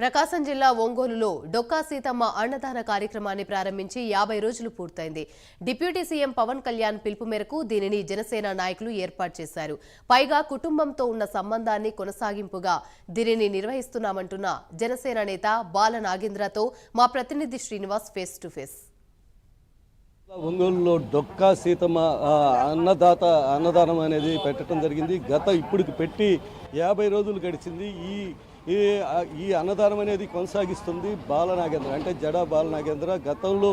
ప్రకాశం జిల్లా ఒంగోలులో డొక్కా సీతమ్మ అన్నదాన కార్యక్రమాన్ని ప్రారంభించి యాభై రోజులు పూర్తయింది. డిప్యూటీ సీఎం పవన్ కళ్యాణ్ పిలుపు మేరకు దీనిని జనసేన నాయకులు ఏర్పాటు చేశారు. పైగా కుటుంబంతో ఉన్న సంబంధాన్ని కొనసాగింపుగా దీనిని నిర్వహిస్తున్నామంటున్న జనసేన నేత బాల నాగేంద్రతో మా ప్రతినిధి శ్రీనివాస్ ఫేస్ టు ఫేస్. ఒంగోలులో డొక్కా సీతమ్మ అన్నదాత అన్నదానం అనేది పెట్టడం జరిగింది. గత ఇప్పటికి పెట్టి యాభై రోజులు గడిచింది. ఈ ఈ ఈ అన్నదానం అనేది కొనసాగిస్తుంది బాలనాగేంద్ర అంటే జడా బాలనాగేంద్ర. గతంలో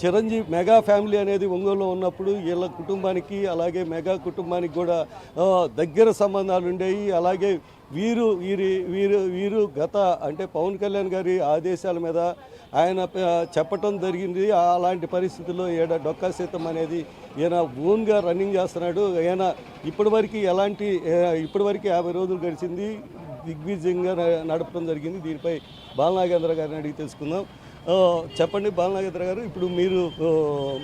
చిరంజీవి మెగా ఫ్యామిలీ అనేది ఒంగోలులో ఉన్నప్పుడు వీళ్ళ కుటుంబానికి అలాగే మెగా కుటుంబానికి కూడా దగ్గర సంబంధాలు ఉండేవి. అలాగే వీరు వీరి వీరు వీరు గత అంటే పవన్ కళ్యాణ్ గారి ఆదేశాల మీద ఆయన చెప్పటం జరిగింది. అలాంటి పరిస్థితుల్లో ఈడ డొక్కా సీతం అనేది ఈయన ఓన్గా రన్నింగ్ చేస్తున్నాడు. ఈయన ఇప్పటివరకు ఎలాంటి ఇప్పటివరకు యాభై రోజులు గడిచింది. దిగ్విజయంగా నడపడం జరిగింది. దీనిపై బాలనాగేంద్ర గారిని అడిగి తెలుసుకుందాం. చెప్పండి బాలనాగేంద్ర గారు ఇప్పుడు మీరు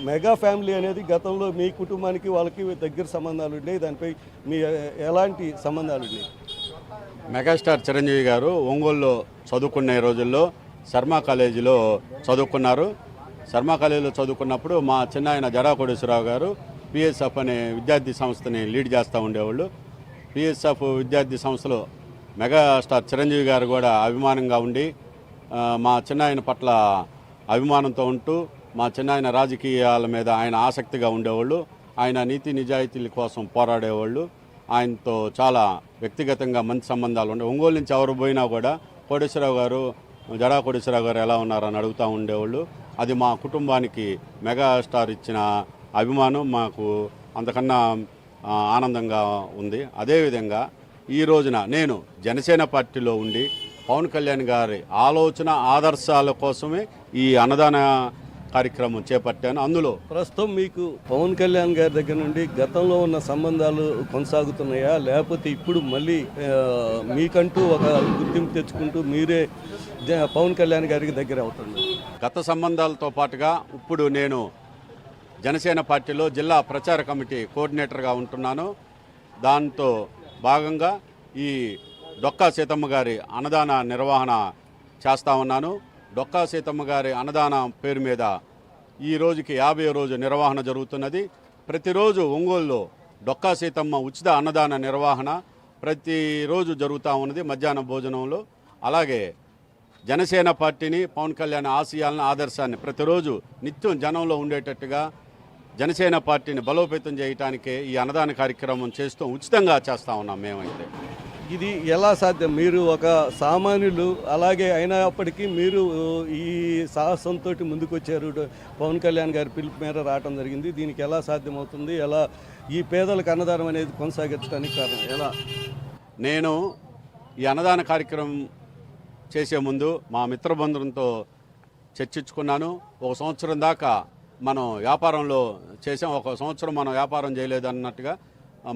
మెగా ఫ్యామిలీ అనేది గతంలో మీ కుటుంబానికి వాళ్ళకి దగ్గర సంబంధాలు ఉండేవి దానిపై మీ ఎలాంటి సంబంధాలు ఉండేవి మెగాస్టార్ చిరంజీవి గారు ఒంగోలులో చదువుకునే రోజుల్లో శర్మ కాలేజీలో చదువుకున్నారు. శర్మ కాలేజీలో చదువుకున్నప్పుడు మా చిన్నాయన జడా కోటేశ్వరరావు గారు పిఎస్ఎఫ్ అనే విద్యార్థి సంస్థని లీడ్ చేస్తూ ఉండేవాళ్ళు. పిఎస్ఎఫ్ విద్యార్థి సంస్థలో మెగాస్టార్ చిరంజీవి గారు కూడా అభిమానంగా ఉండి మా చిన్నాయన పట్ల అభిమానంతో ఉంటూ మా చిన్నాయన రాజకీయాల మీద ఆయన ఆసక్తిగా ఉండేవాళ్ళు ఆయన నీతి నిజాయితీల కోసం పోరాడేవాళ్ళు ఆయనతో చాలా వ్యక్తిగతంగా మంచి సంబంధాలు ఉండే ఒంగోలు నుంచి ఎవరు పోయినా కూడా కోటేశ్వరరావు గారు జడా కోటేశ్వరరావు గారు ఎలా ఉన్నారని అడుగుతూ ఉండేవాళ్ళు. అది మా కుటుంబానికి మెగాస్టార్ ఇచ్చిన అభిమానం మాకు అంతకన్నా ఆనందంగా ఉంది. అదేవిధంగా ఈ రోజున నేను జనసేన పార్టీలో ఉండి పవన్ కళ్యాణ్ గారి ఆలోచన ఆదర్శాల కోసమే ఈ అన్నదాన కార్యక్రమం చేపట్టాను. అందులో ప్రస్తుతం మీకు పవన్ కళ్యాణ్ గారి దగ్గర నుండి గతంలో ఉన్న సంబంధాలు కొనసాగుతున్నాయా? లేకపోతే ఇప్పుడు మళ్ళీ మీకంటూ ఒక గుర్తింపు తెచ్చుకుంటూ మీరే జ- పవన్ కళ్యాణ్ గారికి దగ్గర అవుతున్నారు. గత సంబంధాలతో పాటుగా ఇప్పుడు నేను జనసేన పార్టీలో జిల్లా ప్రచార కమిటీ కోఆర్డినేటర్గా ఉంటున్నాను. దాంతో భాగంగా ఈ డొక్కా సీతమ్మ గారి అన్నదాన నిర్వహణ చేస్తా ఉన్నాను. డొక్కా సీతమ్మ గారి అన్నదాన పేరు మీద ఈ రోజుకి యాభై రోజు నిర్వహణ జరుగుతున్నది. ప్రతిరోజు ఒంగోలులో డొక్కా సీతమ్మ ఉచిత అన్నదాన నిర్వహణ ప్రతిరోజు జరుగుతూ ఉన్నది మధ్యాహ్న భోజనంలో. అలాగే జనసేన పార్టీని పవన్ కళ్యాణ్ ఆశయాలను ఆదర్శాన్ని ప్రతిరోజు నిత్యం జనంలో ఉండేటట్టుగా జనసేన పార్టీని బలోపేతం చేయటానికే ఈ అన్నదాన కార్యక్రమం చేస్తూ ఉచితంగా చేస్తా ఉన్నాం మేమైతే. ఇది ఎలా సాధ్యం? మీరు ఒక సామాన్యులు అలాగే అయినప్పటికీ మీరు ఈ సాహసంతో ముందుకొచ్చారు. పవన్ కళ్యాణ్ గారి పిలుపు మేర రావడం జరిగింది. దీనికి ఎలా సాధ్యమవుతుంది? ఎలా ఈ పేదలకు అన్నదానం అనేది కొనసాగించడానికి కారణం? ఎలా? నేను ఈ అన్నదాన కార్యక్రమం చేసే ముందు మా మిత్రబంధువులతో చర్చించుకున్నాను. ఒక సంవత్సరం దాకా మనం వ్యాపారంలో చేసాం ఒక సంవత్సరం మనం వ్యాపారం చేయలేదు అన్నట్టుగా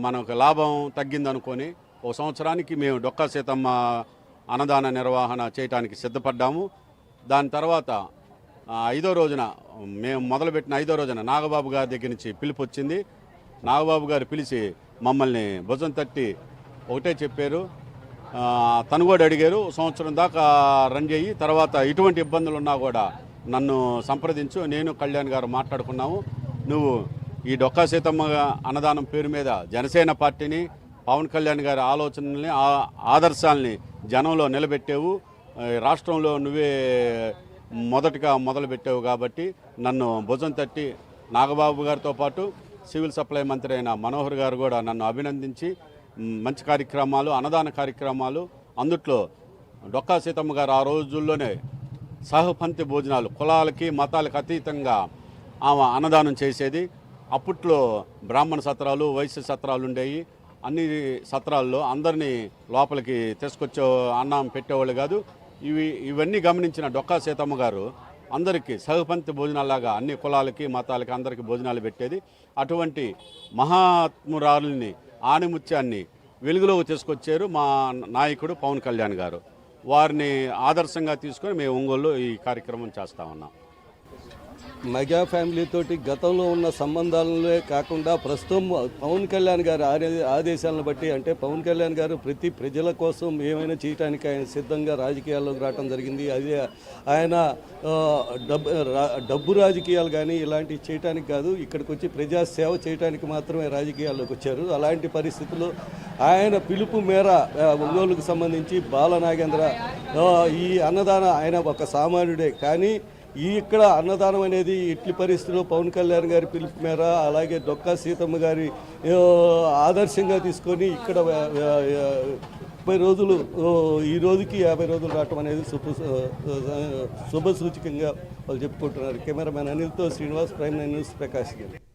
మనకు లాభం తగ్గిందనుకొని ఒక సంవత్సరానికి మేము డొక్కా సీతమ్మ అన్నదాన నిర్వహణ చేయడానికి సిద్ధపడ్డాము. దాని తర్వాత ఐదో రోజున మేము మొదలుపెట్టిన ఐదో రోజున నాగబాబు గారి దగ్గర నుంచి పిలుపు వచ్చింది. నాగబాబు గారు పిలిచి మమ్మల్ని భుజం తట్టి ఒకటే చెప్పారు. తను కూడా అడిగారు సంవత్సరం దాకా రన్ చేయి తర్వాత ఎటువంటి ఇబ్బందులు ఉన్నా కూడా నన్ను సంప్రదించు నేను కళ్యాణ్ గారు మాట్లాడుకున్నాము. నువ్వు ఈ డొక్కా సీతమ్మ అన్నదానం పేరు మీద జనసేన పార్టీని పవన్ కళ్యాణ్ గారి ఆలోచనల్ని ఆదర్శాలని ఆదర్శాల్ని జనంలో నిలబెట్టావు. రాష్ట్రంలో నువ్వే మొదటగా మొదలుపెట్టావు కాబట్టి నన్ను భుజం తట్టి నాగబాబు గారితో పాటు సివిల్ సప్లై మంత్రి అయిన మనోహర్ గారు కూడా నన్ను అభినందించి మంచి కార్యక్రమాలు అన్నదాన కార్యక్రమాలు అందుట్లో డొక్కా సీతమ్మ గారు ఆ రోజుల్లోనే సహపంతి భోజనాలు కులాలకి మతాలకు అతీతంగా ఆమె అన్నదానం చేసేది. అప్పట్లో బ్రాహ్మణ సత్రాలు వైశ్య సత్రాలు ఉండేవి అన్ని సత్రాల్లో అందరినీ లోపలికి తీసుకొచ్చే అన్నం పెట్టేవాళ్ళు కాదు. ఇవి ఇవన్నీ గమనించిన డొక్కా సీతమ్మ గారు అందరికీ సహపంతి భోజనాలాగా అన్ని కులాలకి మతాలకి అందరికీ భోజనాలు పెట్టేది. అటువంటి మహాత్మురాలుని ఆణిముత్యాన్ని వెలుగులోకి తీసుకొచ్చారు మా నాయకుడు పవన్ కళ్యాణ్ గారు. వారిని ఆదర్శంగా తీసుకొని మేము ఒంగోలులో ఈ కార్యక్రమం చేస్తా ఉన్నాం. మెగా ఫ్యామిలీతోటి గతంలో ఉన్న సంబంధాలనే కాకుండా ప్రస్తుతం పవన్ కళ్యాణ్ గారి ఆదే- ఆదేశాలను బట్టి అంటే పవన్ కళ్యాణ్ గారు ప్రతి ప్రజల కోసం ఏమైనా చేయడానికి ఆయన సిద్ధంగా రాజకీయాల్లోకి రావడం జరిగింది. అదే ఆయన డబ్బు డబ్బు రాజకీయాలు కానీ ఇలాంటివి చేయడానికి కాదు ఇక్కడికి వచ్చి ప్రజా సేవ చేయడానికి మాత్రమే రాజకీయాల్లోకి వచ్చారు. అలాంటి పరిస్థితుల్లో ఆయన పిలుపు మేర ఒంగోలుకు సంబంధించి బాల నాగేంద్ర ఈ అన్నదాన ఆయన ఒక సామాన్యుడే. కానీ ఈ ఇక్కడ అన్నదానం అనేది ఇట్లి పరిస్థితిలో పవన్ కళ్యాణ్ గారి పిలుపు మేర అలాగే డొక్కా సీతమ్మ గారి ఆదర్శంగా తీసుకొని ఇక్కడ ముప్పై రోజులు ఈ రోజుకి యాభై రోజులు రావటం అనేది శుభ శుభ సూచకంగా వాళ్ళు చెప్పుకుంటున్నారు. కెమెరామెన్ అనిల్తో శ్రీనివాస్ ప్రైమ్ న్యూస్ ప్రకాష్ గారు.